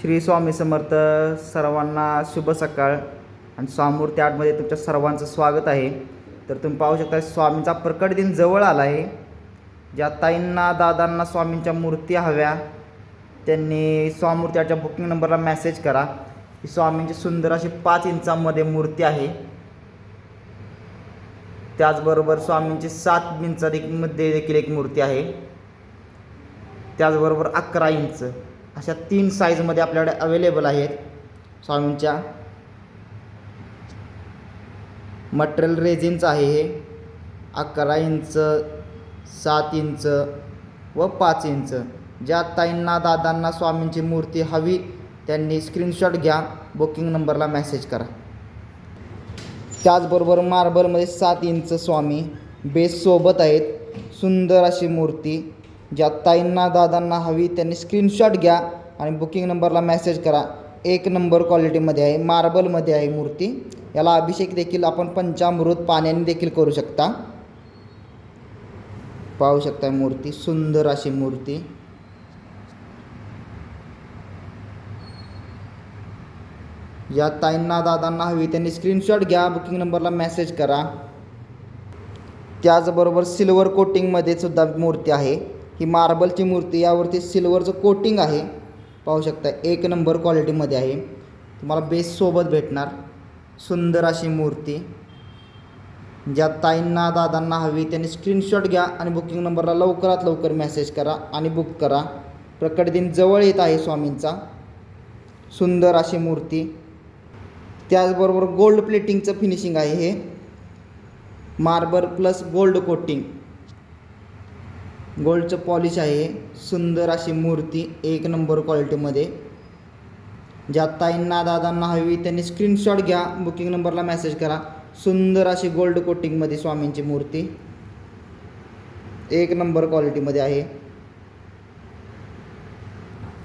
श्री स्वामी समर्थ सर्वांना शुभ सकाळ. आणि स्वामूर्ती आठमध्ये तुमच्या सर्वांचं स्वागत आहे. तर तुम्ही पाहू शकता स्वामींचा प्रकट दिन जवळ आला आहे. ज्या ताईंना दादांना स्वामींच्या मूर्ती हव्या त्यांनी स्वामूर्ती आठच्या बुकिंग नंबरला मेसेज करा. ही स्वामींची सुंदर अशी पाच इंचामध्ये मूर्ती आहे. त्याचबरोबर स्वामींची सात इंचा देखील देखील एक मूर्ती आहे. त्याचबरोबर अकरा इंच. अशा तीन साईजमध्ये आपल्याकडे अवेलेबल आहेत. स्वामींच्या. मटेरियल रेझिनचं आहे हे. अकरा इंच सात इंच व पाच इंच. ज्या ताईंना दादांना स्वामींची मूर्ती हवी त्यांनी स्क्रीनशॉट घ्या बुकिंग नंबरला मेसेज करा. त्याचबरोबर मार्बलमध्ये सात इंच स्वामी बेससोबत आहेत. सुंदर अशी मूर्ती. ज्या ताईंना दादांना हवी त्यांनी स्क्रीनशॉट घ्या आणि बुकिंग नंबरला मेसेज करा. एक नंबर क्वालिटीमध्ये आहे मार्बलमध्ये आहे मूर्ती. याला अभिषेक देखील आपण पंचामृत पाण्याने देखील करू शकता. पाहू शकता मूर्ती सुंदर अशी मूर्ती. या ताईंना दादांना हवी त्यांनी स्क्रीनशॉट घ्या बुकिंग नंबरला मेसेज करा. त्याचबरोबर सिल्वर कोटिंगमध्ये सुद्धा मूर्ती आहे. ही मार्बलची मूर्ती यावरती सिल्वरचं कोटिंग आहे. पाहू शकता एक नंबर क्वालिटीमध्ये आहे. तुम्हाला बेससोबत भेटणार. सुंदर अशी मूर्ती. ज्या ताईंना दादांना हवी त्यांनी स्क्रीनशॉट घ्या आणि बुकिंग नंबरला लवकरात लवकर मेसेज करा आणि बुक करा. प्रकट दिन जवळ येत आहे स्वामींचा. सुंदर अशी मूर्ती. त्याचबरोबर गोल्ड प्लेटिंगचं फिनिशिंग आहे हे. मार्बल प्लस गोल्ड कोटिंग गोल्डचं पॉलिश आहे. सुंदर अशी मूर्ती एक नंबर क्वालिटीमध्ये. ज्या ताईंना दादांना हवी त्यांनी स्क्रीनशॉट घ्या बुकिंग नंबरला मेसेज करा. सुंदर अशी गोल्ड कोटिंगमध्ये स्वामींची मूर्ती. एक नंबर क्वालिटीमध्ये आहे.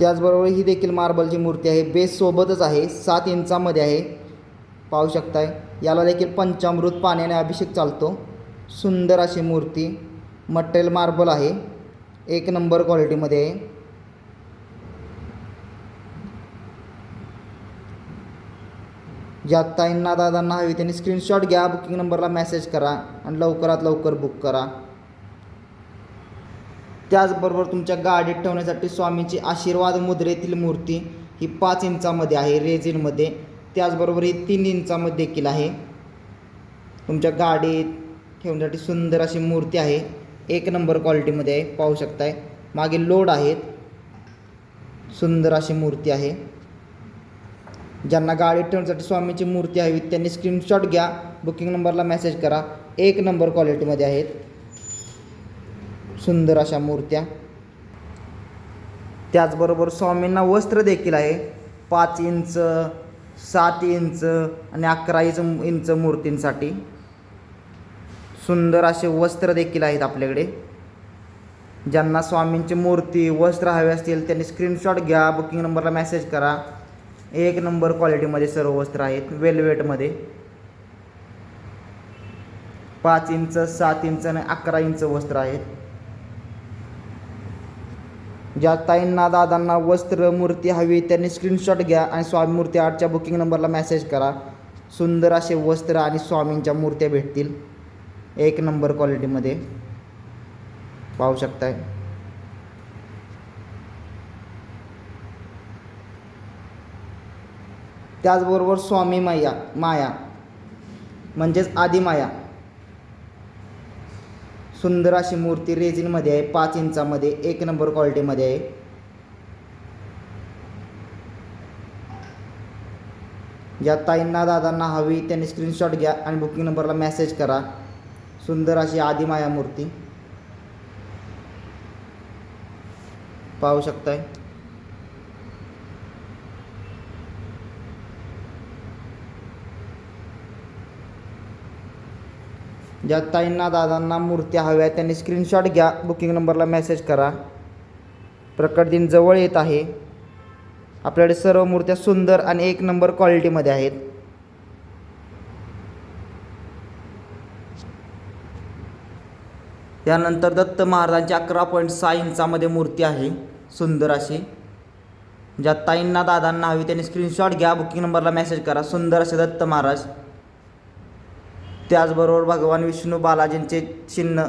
त्याचबरोबर ही देखील मार्बलची मूर्ती आहे. बेस सोबतच आहे. सात इंचामध्ये आहे. पाहू शकताय. याला देखील पंचामृत पाण्याने अभिषेक चालतो. सुंदर अशी मूर्ती. मटेरियल मार्बल आहे. एक नंबर क्वालिटीमध्ये. आहे ज्या ताईंना दादांना हवी त्यांनी स्क्रीनशॉट घ्या बुकिंग नंबरला मेसेज करा आणि लवकरात लवकर बुक करा. त्याचबरोबर तुमच्या गाडीत ठेवण्यासाठी स्वामींची आशीर्वाद मुद्रेतील मूर्ती ही पाच इंचामध्ये आहे रेझिनमध्ये. त्याचबरोबर ही तीन इंचामध्ये देखील आहे. तुमच्या गाडीत ठेवण्यासाठी सुंदर अशी मूर्ती आहे. एक नंबर क्वालिटीमध्ये आहे पाहू शकताय. मागे लोड आहेत. सुंदर अशी मूर्ती आहे. ज्यांना गाडीत ठेवण्यासाठी स्वामीची मूर्ती हवी त्यांनी स्क्रीनशॉट घ्या बुकिंग नंबरला मेसेज करा. एक नंबर क्वालिटीमध्ये आहेत. सुंदर अशा मूर्त्या. त्याचबरोबर स्वामींना वस्त्र देखील आहे. पाच इंच सात इंच आणि अकरा इंच इंच मूर्तींसाठी. सुंदर असे वस्त्र देखील आहेत आपल्याकडे. ज्यांना स्वामींची मूर्ती वस्त्र हवे असतील त्यांनी स्क्रीनशॉट घ्या बुकिंग नंबरला मेसेज करा. एक नंबर क्वालिटीमध्ये सर्व वस्त्र आहेत वेलवेटमध्ये पाच इंच सात इंच आणि अकरा इंच वस्त्र आहेत. ज्या ताईंना दादांना वस्त्र मूर्ती हवी त्यांनी स्क्रीनशॉट घ्या आणि स्वामी मूर्ती आर्टच्या बुकिंग नंबरला मेसेज करा. सुंदर असे वस्त्र आणि स्वामींच्या मूर्त्या भेटतील. एक नंबर क्वालिटीमध्ये पाहू शकताय. त्याचबरोबर स्वामी माया माया म्हणजेच आदिमाया सुंदर अशी मूर्ती रेझिनमध्ये आहे पाच इंचामध्ये एक नंबर क्वालिटीमध्ये आहे. ज्या ताईंना दादांना हवी त्यांनी स्क्रीनशॉट घ्या आणि बुकिंग नंबरला मेसेज करा. सुंदर अशी आदिमाया मूर्ती. पाहू शकताय? ज्या ताईंना दादांना मूर्त्या हव्या त्यांनी स्क्रीनशॉट घ्या बुकिंग नंबरला मेसेज करा. प्रकट दिन जवळ येत आहे. आपल्याकडे सर्व मूर्त्या सुंदर आणि एक नंबर क्वालिटीमध्ये आहेत. त्यानंतर दत्त महाराजांची अकरा पॉईंट सहा इंचामध्ये मूर्ती आहे सुंदर अशी. ज्या ताईंना दादांना हवी त्यांनी स्क्रीनशॉट घ्या बुकिंग नंबरला मेसेज करा सुंदर असे दत्त महाराज. त्याचबरोबर भगवान विष्णू बालाजींचे चिन्ह.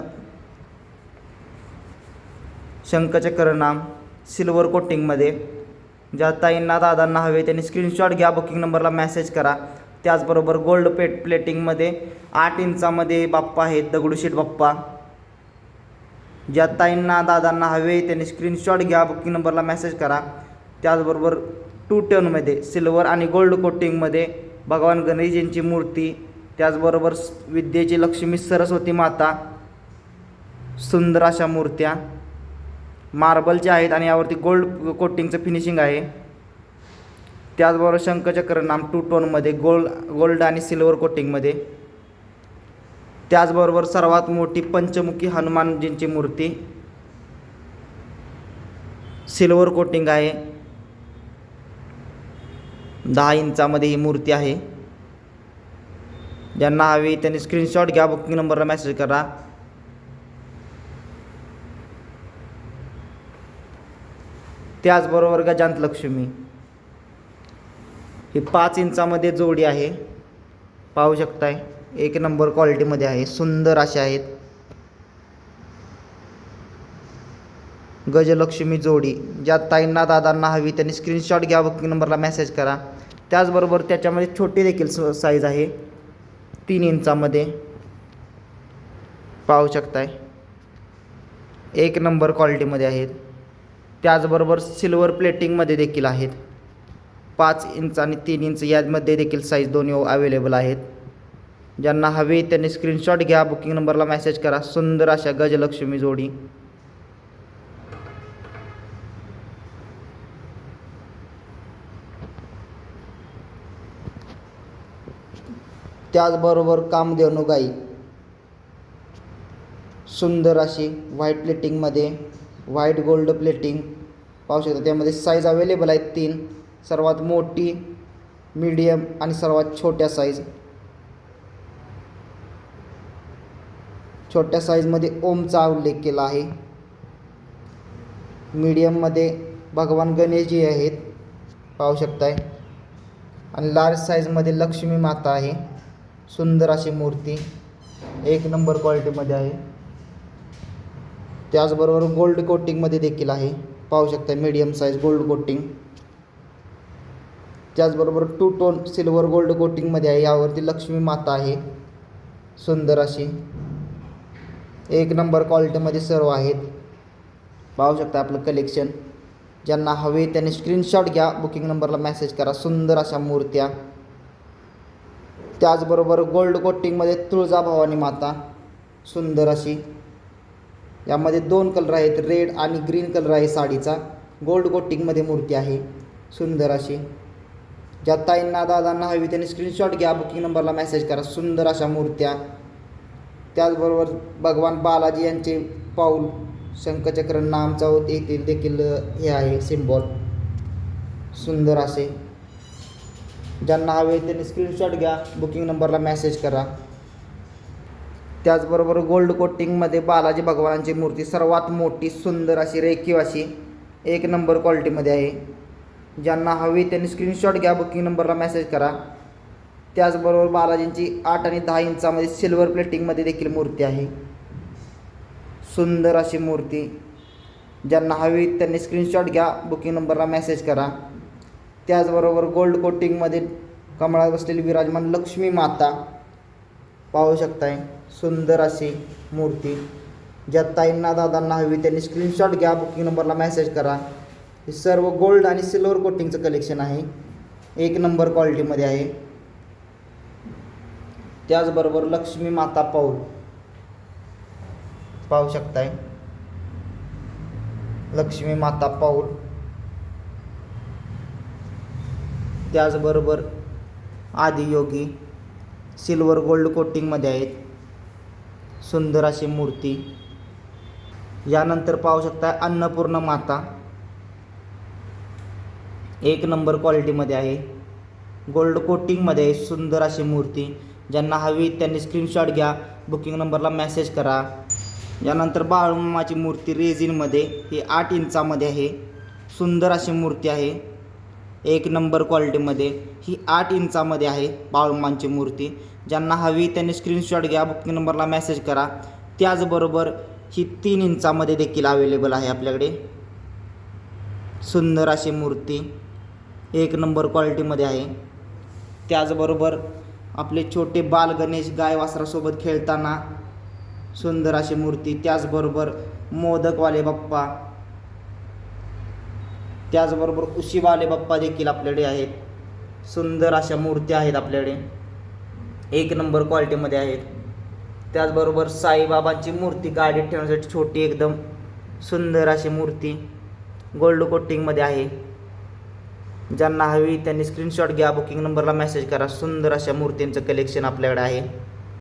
शंखचक्रनाम सिल्वर कोटिंगमध्ये ज्या ताईंना दादांना हवे त्यांनी स्क्रीनशॉट घ्या बुकिंग नंबरला मेसेज करा. त्याचबरोबर गोल्ड पेट प्लेटिंगमध्ये आठ इंचामध्ये बाप्पा आहेत दगडूशेठ बाप्पा. ज्या ताईंना दादांना हवे त्यांनी स्क्रीनशॉट घ्या बुकिंग नंबरला मेसेज करा. त्याचबरोबर टू टनमध्ये सिल्वर आणि गोल्ड कोटिंगमध्ये भगवान गणेशजींची मूर्ती त्याचबरोबर विद्येची लक्ष्मी सरस्वती माता सुंदर अशा मूर्त्या मार्बलच्या आहेत आणि यावरती गोल्ड कोटिंगचं फिनिशिंग आहे. त्याचबरोबर शंखचक्र नाम टू टोनमध्ये गोल्ड गोल्ड आणि सिल्वर कोटिंगमध्ये त्याचबरोबर सर्वात मोठी पंचमुखी हनुमानजींची मूर्ती सिल्वर कोटिंग आहे. दहा इंचामध्ये ही मूर्ती आहे. ज्यांना हवी त्यांनी स्क्रीनशॉट घ्या बुकिंग नंबरला मेसेज करा. त्याचबरोबर गजांत लक्ष्मी ही पाच इंचामध्ये जोडी आहे. पाहू शकताय. एक नंबर क्वालिटीमध्ये आहे सुंदर असे आहेत. गजलक्ष्मी जोडी ज्या ताईंना दादांना हवी त्यांनी स्क्रीनशॉट घ्या बुकिंग नंबरला मेसेज करा. त्याचबरोबर त्याच्यामध्ये छोटी देखील साईज आहे. तीन इंचामध्ये. पाहू शकताय. एक नंबर क्वालिटीमध्ये आहेत. त्याचबरोबर सिल्वर प्लेटिंगमध्ये देखील आहेत. पाच इंच आणि तीन इंच यामध्ये देखील साईज दोन्ही अवेलेबल आहेत. ज्यांना हवे त्यांनी स्क्रीनशॉट घ्या बुकिंग नंबरला मेसेज करा. सुंदर अशा गजलक्ष्मी जोडी. त्याचबरोबर कामधेनू गाई. सुंदर अशी व्हाईट प्लेटिंगमध्ये व्हाईट गोल्ड प्लेटिंग पाहू शकता त्यामध्ये साईज अवेलेबल आहेत तीन. सर्वात मोठी मीडियम आणि सर्वात छोट्या साईज छोट्या साईजमध्ये ओमचा उल्लेख केला आहे. मीडियममध्ये भगवान गणेशजी आहेत. पाहू शकताय. आणि लार्ज साईजमध्ये लक्ष्मी माता आहे. सुंदर अशी मूर्ती. एक नंबर क्वालिटीमध्ये आहे. त्याचबरोबर गोल्ड कोटिंगमध्ये देखील आहे. पाहू शकता मीडियम साईज गोल्ड कोटिंग त्याचबरोबर टू टोन सिल्वर गोल्ड कोटिंगमध्ये आहे. यावरती लक्ष्मी माता आहे. सुंदर अशी. एक नंबर क्वालिटीमध्ये सर्व आहेत. पाहू शकता आपलं कलेक्शन ज्यांना हवे त्यांनी स्क्रीनशॉट घ्या बुकिंग नंबरला मेसेज करा सुंदर अशा मूर्त्या. त्याचबरोबर गोल्ड कोटिंगमध्ये तुळजाभवानी माता सुंदर अशी. यामध्ये दोन कलर आहेत रेड आणि ग्रीन कलर आहे साडीचा. गोल्ड कोटिंगमध्ये मूर्ती आहे सुंदर अशी. ज्या ताईंना दादांना हवी त्यांनी स्क्रीनशॉट घ्या बुकिंग नंबरला मेसेज करा सुंदर अशा मूर्त्या. त्याचबरोबर भगवान बालाजी यांचे पाऊल शंखचक्र नामचा येथील देखील हे आहे सिम्बॉल सुंदर असे. ज्यांना हवे त्यांनी स्क्रीनशॉट घ्या बुकिंग नंबरला मेसेज करा. त्याचबरोबर गोल्ड कोटिंगमध्ये बालाजी भगवानांची मूर्ती सर्वात मोठी सुंदर अशी रेखीव अशी एक नंबर क्वालिटीमध्ये आहे. ज्यांना हवी त्यांनी स्क्रीनशॉट घ्या बुकिंग नंबरला मेसेज करा. त्याचबरोबर बालाजींची आठ आणि दहा इंचामध्ये सिल्वर प्लेटिंगमध्ये देखील मूर्ती आहे. सुंदर अशी मूर्ती. ज्यांना हवी त्यांनी स्क्रीनशॉट घ्या बुकिंग नंबरला मेसेज करा. त्याचबरोबर गोल्ड कोटिंगमध्ये कमळात बसलेली विराजमान लक्ष्मी माता पाहू शकताय. सुंदर अशी मूर्ती. ज्या ताईंना दादांना हवी त्यांनी स्क्रीनशॉट घ्या बुकिंग नंबरला मेसेज करा. हे सर्व गोल्ड आणि सिल्वर कोटिंगचं कलेक्शन आहे. एक नंबर क्वालिटीमध्ये आहे. त्याचबरोबर लक्ष्मी माता पाऊल. पाहू शकताय. लक्ष्मी माता पाऊल. त्याचबरोबर आदियोगी सिल्वर गोल्ड कोटिंगमध्ये आहेत. सुंदर अशी मूर्ती. यानंतर पाहू शकता अन्नपूर्ण माता. एक नंबर क्वालिटीमध्ये आहे. गोल्ड कोटिंगमध्ये आहे. सुंदर अशी मूर्ती. ज्यांना हवी त्यांनी स्क्रीनशॉट घ्या बुकिंग नंबरला मेसेज करा. यानंतर बाळूमामाची मूर्ती रेझिनमध्ये ही आठ इंचामध्ये आहे. सुंदर अशी मूर्ती आहे. एक नंबर क्वालिटीमध्ये ही आठ इंचामध्ये आहे बाळूमांची मूर्ती. ज्यांना हवी त्यांनी स्क्रीनशॉट घ्या बुकिंग नंबरला मेसेज करा. त्याचबरोबर ही तीन इंचामध्ये देखील अवेलेबल आहे आपल्याकडे. सुंदर अशी मूर्ती एक नंबर क्वालिटीमध्ये आहे. त्याचबरोबर आपले छोटे बाल गणेश गायवासरासोबत खेळताना सुंदर अशी मूर्ती त्याचबरोबर मोदकवाले बाप्पा. त्याचबरोबर उशीवाले बाप्पा देखील आपल्याकडे आहेत. सुंदर अशा मूर्त्या आहेत आपल्याकडे. एक नंबर क्वालिटीमध्ये आहेत. त्याचबरोबर साईबाबांची मूर्ती गाडीत ठेवण्यासाठी छोटी एकदम सुंदर अशी मूर्ती. गोल्ड कोटिंगमध्ये आहे. ज्यांना हवी त्यांनी स्क्रीनशॉट घ्या बुकिंग नंबरला मेसेज करा. सुंदर अशा मूर्तींचं कलेक्शन आपल्याकडे आहे.